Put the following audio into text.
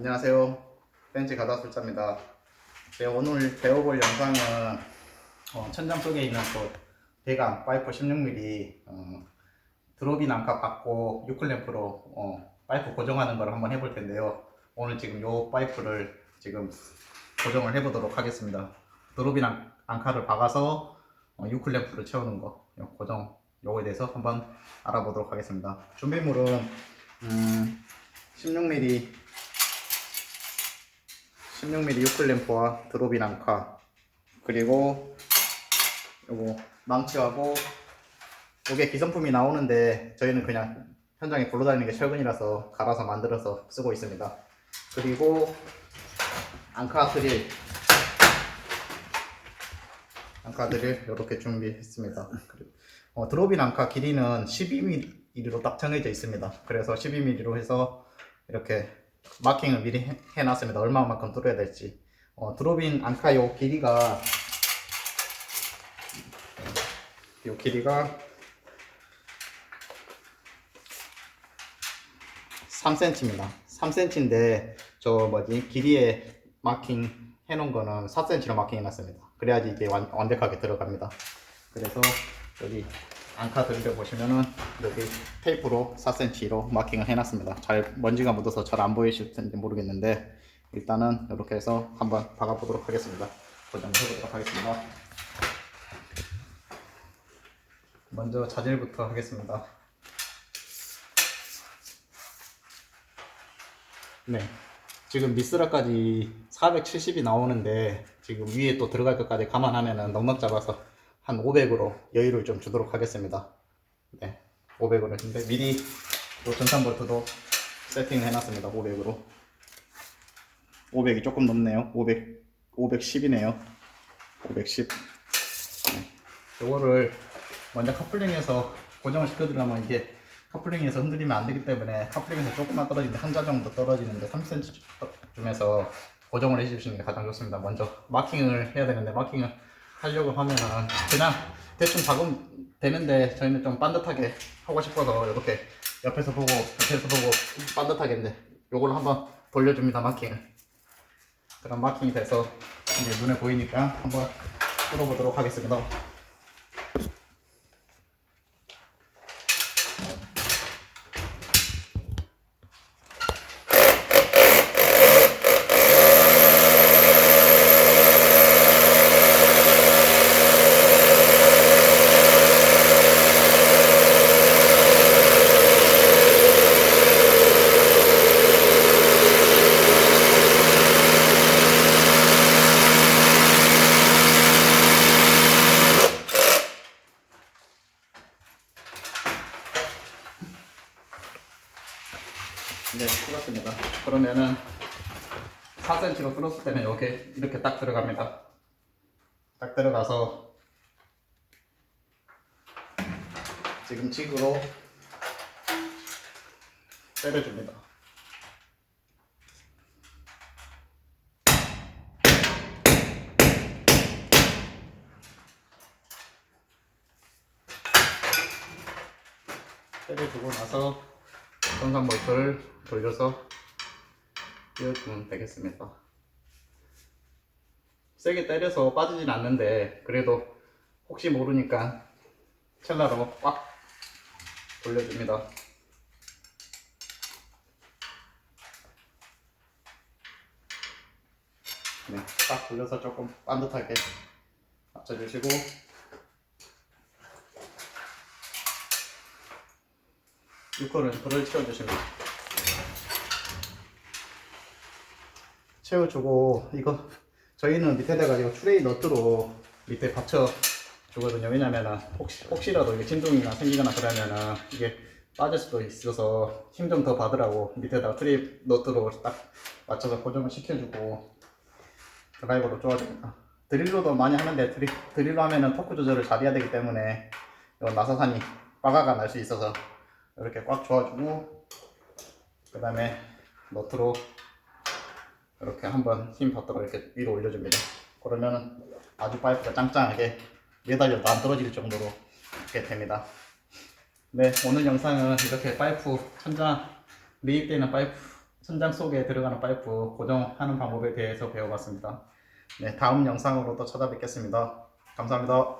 안녕하세요. 벤치 가다술자입니다. 네, 오늘 배워볼 영상은 어, 천장 속에 있는 또 대강 파이프 16mm 어, 드롭인 암카 받고 유클램프로 어, 파이프 고정하는 걸 한번 해볼 텐데요. 오늘 지금 요 파이프를 지금 고정을 해보도록 하겠습니다. 드롭인 암- 암카를 박아서 어, 유클램프를 채우는 거요 고정 요거에 대해서 한번 알아보도록 하겠습니다. 준비물은 음, 16mm 16mm 유클램프와 드롭인 앙카. 그리고 요거 망치하고 요게 기성품이 나오는데 저희는 그냥 현장에 굴러다니는 게 철근이라서 갈아서 만들어서 쓰고 있습니다. 그리고 앙카 드릴. 앙카 드릴 이렇게 준비했습니다. 어, 드롭인 앙카 길이는 12mm로 딱 정해져 있습니다. 그래서 12mm로 해서 이렇게 마킹을 미리 해- 해놨습니다. 얼마만큼 뚫어야 될지. 어, 드롭인 앙카 요 길이가 요 길이가 3cm입니다. 3cm인데 저 뭐지 길이에 마킹 해놓은 거는 4cm로 마킹 해놨습니다. 그래야지 이게 완, 완벽하게 들어갑니다. 그래서 여기 앙카 드릴을 보시면은 여기 테이프로 4cm로 마킹을 해놨습니다. 잘 먼지가 묻어서 잘 안 보이실 텐지 모르겠는데 일단은 이렇게 해서 한번 박아보도록 하겠습니다. 고정을 해보도록 하겠습니다. 먼저 자질부터 하겠습니다. 네. 지금 미스라까지 470이 나오는데 지금 위에 또 들어갈 것까지 감안하면은 넉넉 잡아서 한 500으로 여유를 좀 주도록 하겠습니다. 네. 500으로 했는데 미리 또 전산 볼트도 세팅을 해놨습니다. 500으로. 500이 조금 넘네요. 500, 510이네요. 510. 네. 요거를 먼저 커플링해서 고정을 시켜주려면 이게 커플링에서 흔들리면 안 되기 때문에 커플링에서 조금만 떨어지는데 한 자 정도 떨어지는데 3cm쯤에서 고정을 해주시는 게 가장 좋습니다. 먼저 마킹을 해야 되는데 마킹을 하려고 하면은 그냥 대충 박으면 되는데 저희는 좀 반듯하게 하고 싶어서 이렇게 옆에서 보고 옆에서 보고 반듯하게 했는데 요걸 한번 돌려줍니다 마킹을. 그럼 마킹이 돼서 이제 눈에 보이니까 한번 뚫어보도록 하겠습니다 네 뚫었습니다. 그러면은 4cm로 뚫었을 때는 이렇게 이렇게 딱 들어갑니다. 딱 들어가서 지금 직으로 때려줍니다. 때려주고 나서 전산 볼트를 돌려서 띄워주면 되겠습니다. 세게 때려서 빠지진 않는데 그래도 혹시 모르니까 첼라로 꽉 돌려줍니다. 네, 딱 돌려서 조금 반듯하게 맞춰주시고 유코는 불을 채워주십니다. 채워주고 이거 저희는 밑에다가 이거 트레이 너트로 밑에 받쳐 주거든요. 왜냐면은 혹시 혹시라도 이게 진동이나 생기거나 그러면은 이게 빠질 수도 있어서 힘 좀 더 받으라고 밑에다가 트레이 너트로 딱 맞춰서 고정을 시켜주고 드라이버로 쪼아줍니다. 드릴로도 많이 하는데 드릴, 드릴로 하면은 토크 조절을 잘해야 되기 때문에 나사산이 빠가가 날 수 있어서 이렇게 꽉 조아주고 그 다음에 너트로 이렇게 한번 힘 받도록 이렇게 위로 올려줍니다 그러면 아주 파이프가 짱짱하게 매달려도 안 떨어질 정도로 이렇게 됩니다 네 오늘 영상은 이렇게 파이프 천장 매입되는 파이프 천장 속에 들어가는 파이프 고정하는 방법에 대해서 배워봤습니다. 네, 다음 영상으로 또 찾아뵙겠습니다. 감사합니다.